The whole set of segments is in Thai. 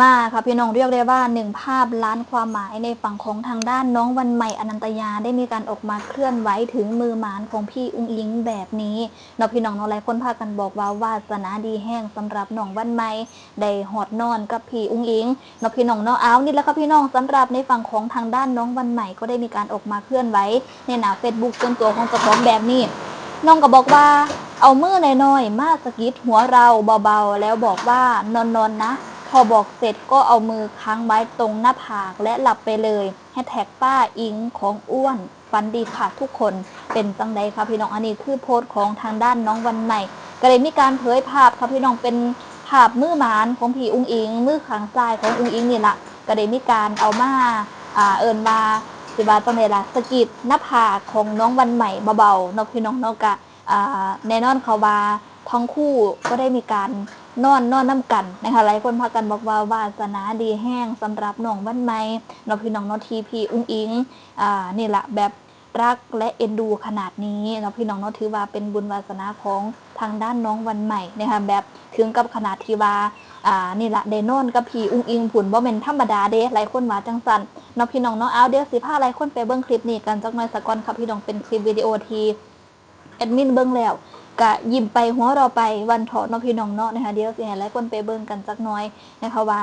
มาค่ะพี่น้องเรียกได้ว่าหนึ่งภาพล้านความหมายในฝั่งของทางด้านน้องวันใหม่อนันตยาได้มีการออกมาเคลื่อนไหวถึงมือหมานของพี่อุ้งอิงแบบนี้เนาะพี่น้องเนาะหลายคนพากันบอกว่าวาสนาดีแห้งสำหรับน้องวันใหม่ได้หอดนอนกับพี่อุ้งอิงเนาะพี่น้องเนาะเอานี่แหละค่ะพี่น้องสำหรับในฝั่งของทางด้านน้องวันใหม่ก็ได้มีการออกมาเคลื่อนไหวในหน้าเฟซบุ๊กส่วนตัวของเจ้าของแบบนี้น้องก็บอกว่าเอามือน้อยๆมาสะกิดหัวเราเบาๆแล้วบอกว่านอนๆนะ พอบอกเสร็จก็เอามือค้างไว้ตรงหน้าผากและหลับไปเลยแฮชแท็กป้าอิงของอ้วนฟันดีค่ะทุกคนเป็นจังใดคะพี่น้องอันนี้คือโพสต์ของทางด้านน้องวันใหม่ก็เลยมีการเผยภาพค่ะพี่น้องเป็นภาพมือหมานของพี่อุ้งอิงมือข้างซ้ายของอุ้งอิงนี่แหละก็เลยมีการเอามาอ่าเอินมาสิบาจังใดล่ะสกิดหน้าผากของน้องวันใหม่เบาๆนอกพี่น้องนอกกะแน่นอนเขาว่าทั้งคู่ก็ได้มีการ นอนนอนน้ำกันนะคะหลายคนพากันบอกว่าวาสนาดีแห้งสำหรับน้องวันใหม่เนอกพี่น้องเนอทีพีอุ้งอิงอ่านี่แหละแบบรักและเอ็นดูขนาดนี้เนาะพี่น้องเนาะถือว่าเป็นบุญวาสนาของทางด้านน้องวันใหม่นะคะแบบถึงกับขนาดที่ว่าอ่านี่แหละเดนอนกับพีอุ้งอิงผุนบ่แม่นธรรมดาเด้หลายคนว่าจังสันเนาะพี่น้องเนาะเอาเดี๋ยวสิพาหลายคนไปเบิ่งคลิปนี้กันจักหน่อยสักก่อนครับพี่น้องเป็นคลิปวิดีโอทีแอดมินเบิ่งแล้ว ก็ยิ้มไปหัวเราะไปวันเถาะเนาะพี่น้องเนาะนะคะเดี๋ยวสิให้หลายคนไปเบิ่งกันจักหน่อยนะคะว่า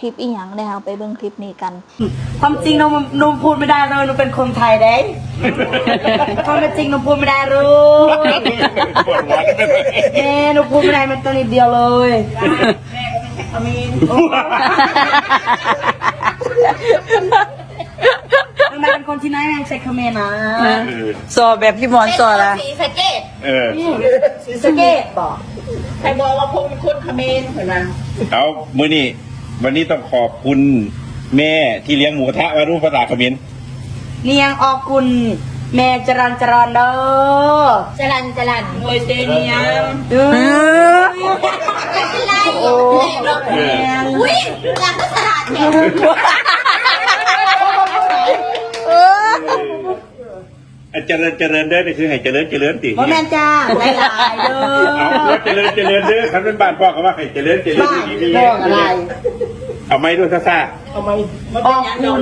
คลิปอีหยังนะคะไปเบิ่งคลิปนี้กัน ความจริงหนูหนูพูดไม่ได้เลยหนูเป็นคนไทยเด้ ความเป็นจริงหนูพูดไม่ได้เลยปวดหัวได้ไหมแม่หนูพูดไม่ได้มันตัวนิดเดียวเลยอามีน โอ้ทำไมเป็นคนที่ไหนแม่งใช้คำเขมรนะสอบแบบพี่หมอนสอนละสีสะเกตเออสีสะเกตบอกใครบอกว่าผมเป็นคนเขมรเห็นไหมเอามือนี่วันนี้ต้องขอบคุณแม่ที่เลี้ยงหมูกระทะมารู้ภาษาเขมรเนียงออกกุลแม่จรันจรันเด้อจรันจรันโดยเตเนียงเออเป็นไรโอ้เนียงอุ้ยหลังก็ฉลาดแท้อัน เจริญเจริญเด้อนี่คือให้เจริญเจริญติโมแมนจ้าหลายๆเด้เอาอแล้วเจริญเจริญเด้อคันเป็นบ้านพ่อเขาว่าให้เจริญเจริญบ้าดีนดีเรื่องอะไรเอาไม้ด้วยซ่าออกคุณ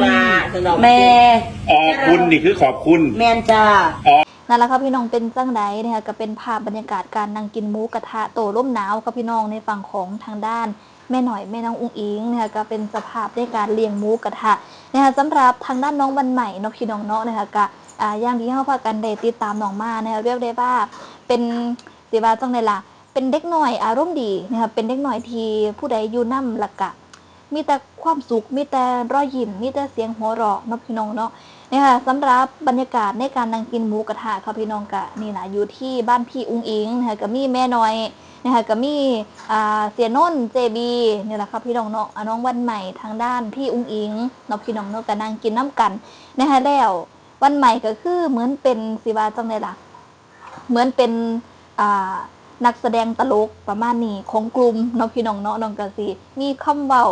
แม่ ๆออกคุณนี่คือขอบคุณ แมนจ้า นั่นแหละครับพี่น้องเป็นจังไดนะคะก็เป็นภาพบรรยากาศการนั่งกินหมูกระทะโตร่มหนาวกับพี่น้องในฝั่งของทางด้าน แม่หน่อยแม่น้องอุ้งอิงนะคะก็เป็นสภาพในการเลี้ยงหมูกระทะนะคะสำหรับทางด้านน้องวันใหม่เนาะพี่น้องเนาะนะคะก็ อย่างที่เขาพากันได้ติดตามน้องมานะคะเรียกได้ว่าเป็นสิว่าจังไดล่ะเป็นเด็กหน่อยอารมณ์ดีนะคะเป็นเด็กหน่อยที่ผู้ใดอยู่นำหลักกะ มีแต่ความสุขมีแต่รอยยิ้มมีแต่เสียงหัวเราะเนาะพี่น้องเนาะเนี่ยค่ะสำหรับบรรยากาศในการนั่งกินหมูกระทะค่ะพี่น้องกะนี่นะอยู่ที่บ้านพี่อุ้งอิงนะคะก็มีแม่น้อยนะคะก็มีอ่าเสียนนเจบีนี่แหละค่ะพี่น้องเนาะน้องวันใหม่ทางด้านพี่อุ้งอิงเนาะพี่น้องเนาะก็นั่งกินน้ำกันนะคะแล้ว วันใหม่ก็คือเหมือนเป็นสิวาจังเลยล่ะ เหมือนเป็นอ่านักแสดงตลกประมาณนี้ของกลุ่มเนาะพี่น้องเนาะน้องกะสิมีคำเว้า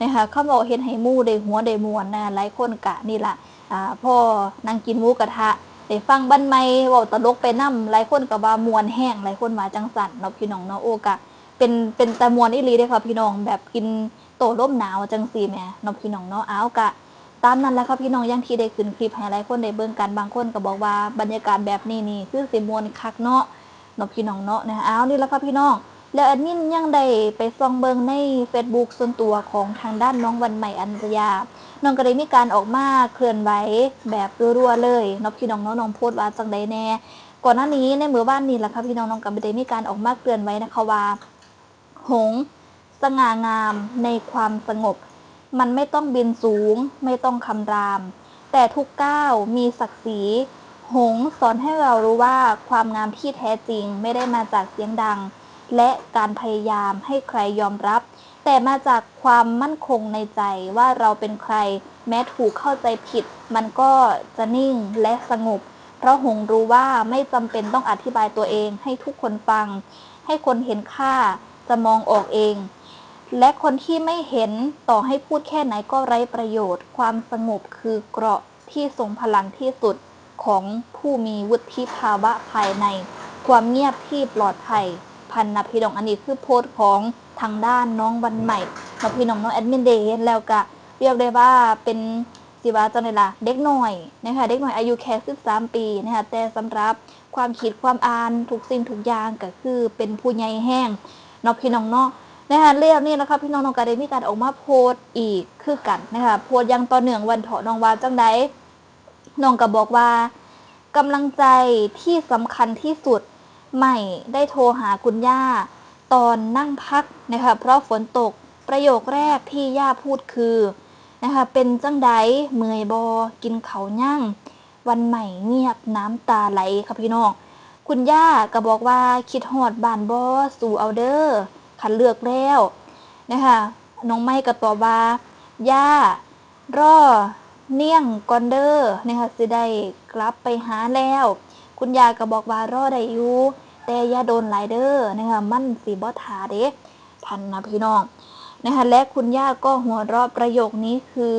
นะคะคำบอกเฮ็ดให้หมู่ได้หัวได้มวนนะหลายคนกะนี่ล่ะอ่าพ่อนั่งกินหมูกระทะได้ฟังบันไม่เว้าตลกไปนํหลายคนก็ว่ามวนแห้งหลายคนว่าจังสั่นเนาะพี่น้องเนาะโอกะเป็นเป็นตะมวนอีหลีเด้อค่ะพี่น้องแบบกินโตร่มหนาวจังซี่แมเนาะพี่น้องเนาะอ้าวกะ ตามนั้นแหละค่ะพี่น้องอย่างที่ได้ขึ้นคลิปให้หลายคนได้เบิ่งกันบางคนก็บอกว่าบรรยากาศแบบนี้นี่คือสิมวนคักเนาะนาะพี่น้องเนาะนะคะอ้านี่แหละค่ะพี่น้อง แล้วแอดมินยังได้ไปส่องเบิงใน Facebook ส่วนตัวของทางด้านน้องวันใหม่อัญชยา น้องก็ได้มีการออกมาเคลื่อนไหวแบบรัวๆเลยนาะพี่น้องเนาะน้องโพสต์ว่าจังใดแน่ ก่อนหน้านี้ในเมื่อบ้านนี้แหละค่ะพี่น้องน้องก็ได้มีการออกมาเคลื่อนไหวนะคะว่าหงสง่างามในความสงบ มันไม่ต้องบินสูง ไม่ต้องคำราม แต่ทุกก้าวมีศักดิ์ศรี หงสอนให้เรารู้ว่าความงามที่แท้จริงไม่ได้มาจากเสียงดัง และการพยายามให้ใครยอมรับ แต่มาจากความมั่นคงในใจว่าเราเป็นใคร แม้ถูกเข้าใจผิด มันก็จะนิ่งและสงบ เพราะหงรู้ว่าไม่จำเป็นต้องอธิบายตัวเองให้ทุกคนฟัง ให้คนเห็นค่าจะมองออกเอง และคนที่ไม่เห็นต่อให้พูดแค่ไหนก็ไร้ประโยชน์ ความสงบคือเกราะที่ทรงพลังที่สุดของผู้มีวุฒิภาวะภายใน ความเงียบที่ปลอดภัย พันนพีดองอันนี้คือโพสต์ของทางด้านน้องวันใหม่เนาพี่น้องเนาะแอดมินเดย์แล้วก็เรียกได้ว่าเป็นสิว่าจังไดล่ะเด็กหน่อยนะคะเด็กหน่อยอายุแค่13ปีนะคะแต่สำหรับความคิดความอ่านทุกสิ่งทุกอย่างก็คือเป็นผู้ใหญ่แห้งนพี่น้องเนาะ นะคะเรื่องนี้นะคะพี่น้องน้องก็ได้มีการออกมาโพสต์อีกคือกันนะคะโพสต์ยังต่อเนื่องวันเถาะน้องว่าจังไดน้องก็บอกว่ากำลังใจที่สำคัญที่สุดใหม่ได้โทรหาคุณย่า ตอนนั่งพักนะคะเพราะฝนตกประโยคแรกที่ย่าพูดคือนะคะเป็นจังไดเมื่อยบอกินเขาย่างวันใหม่เงียบน้ำตาไหลค่ะพี่น้อง คุณย่าก็บอกว่าคิดหอดบานบอสู่เอาเดอร์ ขันเลือกแล้วนะคะน้องไม่ก็ตอบว่าย่ารอเนียงกอนเดอร์นะคะสิได้กลับไปหาแล้ว คุณยายก็บอกว่ารอได้อยู่แต่ย่าโดนหลเด้อนะคะมันสีบ่ทาเด้พันนะพี่น้องนะคะและคุณย่าก็หัวเราะประโยคนี้คือ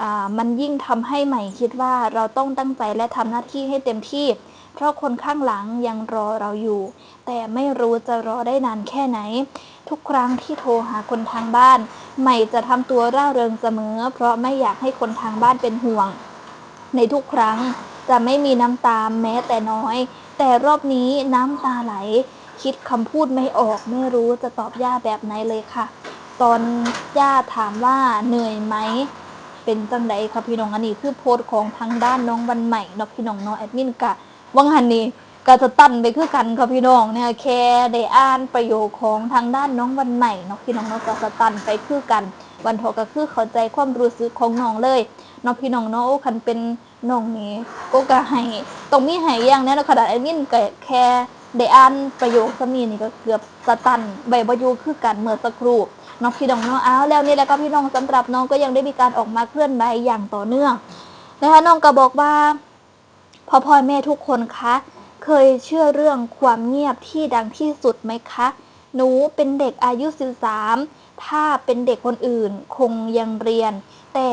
อ่ามันยิ่งทำให้ใหม่คิดว่าเราต้องตั้งใจและทำหน้าที่ให้เต็มที่ เพราะคนข้างหลังยังรอเราอยู่ แต่ไม่รู้จะรอได้นานแค่ไหน ทุกครั้งที่โทรหาคนทางบ้าน ใหม่จะทำตัวร่าเริงเสมอ เพราะไม่อยากให้คนทางบ้านเป็นห่วง ในทุกครั้งจะไม่มีน้ำตาแม้แต่น้อย แต่รอบนี้น้ำตาไหล คิดคำพูดไม่ออกไม่รู้จะตอบย่าแบบไหนเลยค่ะ ตอนย่าถามว่าเหนื่อยไหมเป็นจังไดครับพี่น้องอันนี้คือโพสต์ของทางด้านน้องวันใหม่เนาะพี่น้องเนาะแอดมินกะ วังหันนี้ก็จะตันไปคือกันครับพี่น้องเนี่ยแค่ได้อ่านประโยคของทางด้านน้องวันใหม่เนาะพี่น้องเนาะก็จะตันไปคือกัน วันทอก็คือเข้าใจความรู้สึกของน้องเลยเนาะพี่น้องเนาะโอ้คันเป็นน้องนี่ก็กะให้ต้องมีให้อย่างแน่เนาะขนาดแอดมินก็แค่ได้อ่านประโยคสมีนี่ก็เกือบสตันใบบอยูคือกันเมื่อสักครู่น้องพี่น้องเนาะอ้าวแล้วนี่แหละก็พี่น้องสำหรับน้องก็ยังได้มีการออกมาเคลื่อนไหวอย่างต่อเนื่องนะคะน้องก็บอกว่า พ่อพ่อแม่ทุกคนคะ เคยเชื่อเรื่องความเงียบที่ดังที่สุดไหมคะ หนูเป็นเด็กอายุ 13 ถ้าเป็นเด็กคนอื่นคงยังเรียน แต่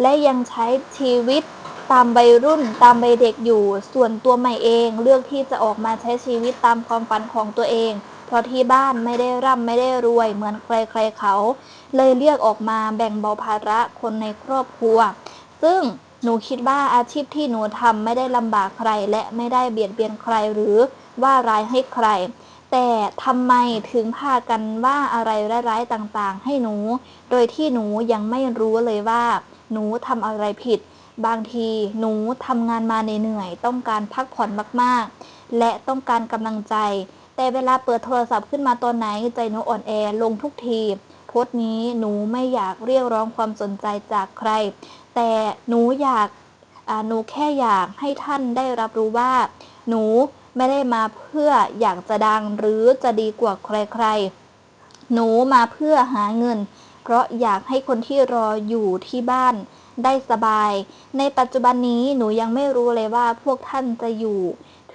และยังใช้ชีวิตตามวัยรุ่นตามวัยเด็กอยู่ ส่วนตัวใหม่เองเลือกที่จะออกมาใช้ชีวิตตามความฝันของตัวเอง เพราะที่บ้านไม่ได้ร่ำไม่ได้รวยเหมือนใครๆเขา เลยเรียกออกมาแบ่งเบาภาระคนในครอบครัว ซึ่ง หนูคิดว่าอาชีพที่หนูทำไม่ได้ลำบากใคร และไม่ได้เบียดเบียนใครหรือว่าร้ายให้ใคร แต่ทำไมถึงพากันว่าอะไรร้ายๆต่างๆ ให้หนู โดยที่หนูยังไม่รู้เลยว่า หนูทำอะไรผิด บางทีหนูทำงานมาเหนื่อยๆต้องการพักผ่อนมากๆ และต้องการกำลังใจ แต่เวลาเปิดโทรศัพท์ขึ้นมาตอนไหนใจหนูอ่อนแอลงทุกทีโพสต์นี้หนูไม่อยากเรียกร้องความสนใจจากใคร แต่หนูอยากหนูแค่อยากให้ท่านได้รับรู้ว่า หนูไม่ได้มาเพื่ออยากจะดังหรือจะดีกว่าใครๆ หนูมาเพื่อหาเงิน เพราะอยากให้คนที่รออยู่ที่บ้านได้สบาย ในปัจจุบันนี้หนูยังไม่รู้เลยว่าพวกท่านจะอยู่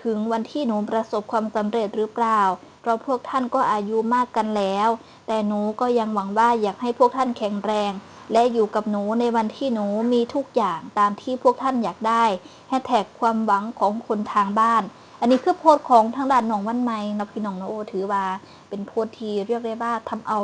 ถึงวันที่หนูประสบความสำเร็จหรือเปล่า เพราะพวกท่านก็อายุมากกันแล้ว แต่หนูก็ยังหวังว่าอยากให้พวกท่านแข็งแรง และอยู่กับหนูในวันที่หนูมีทุกอย่างตามที่พวกท่านอยากได้แฮชแท็กความหวังของคนทางบ้าน อันนี้คือโพสของทางด้านหนองวันไม้นะพี่น้องนโอถือว่า เป็นโพสที่เรียกได้ว่าทำเอา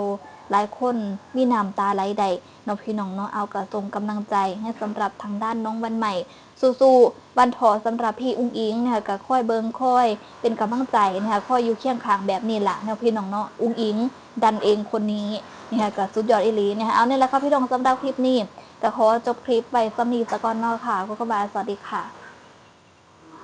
หลายคนมีน้ำตาไหลใดนพี่น้องเนาะเอากระทรงกำลังใจให้สำหรับทางด้านน้องวันใหม่ สู้ๆวันถอสำหรับพี่อุ้งอิงนะคะก็ค่อยเบิงค่อย เป็นกำลังใจนะคะค่อยอยู่เคียงข้างแบบนี้แหละนพี่น้องเนาะอุ้งอิง ดันเองคนนี้ นะคะก็สุดยอดอีหลีนะคะเอาเนี่ยแหละครับพี่น้องสำหรับคลิปนี้แต่ขอจบคลิปไปสำนีสะกอนเนอค่ะก็กบาสวัสดีค่ะ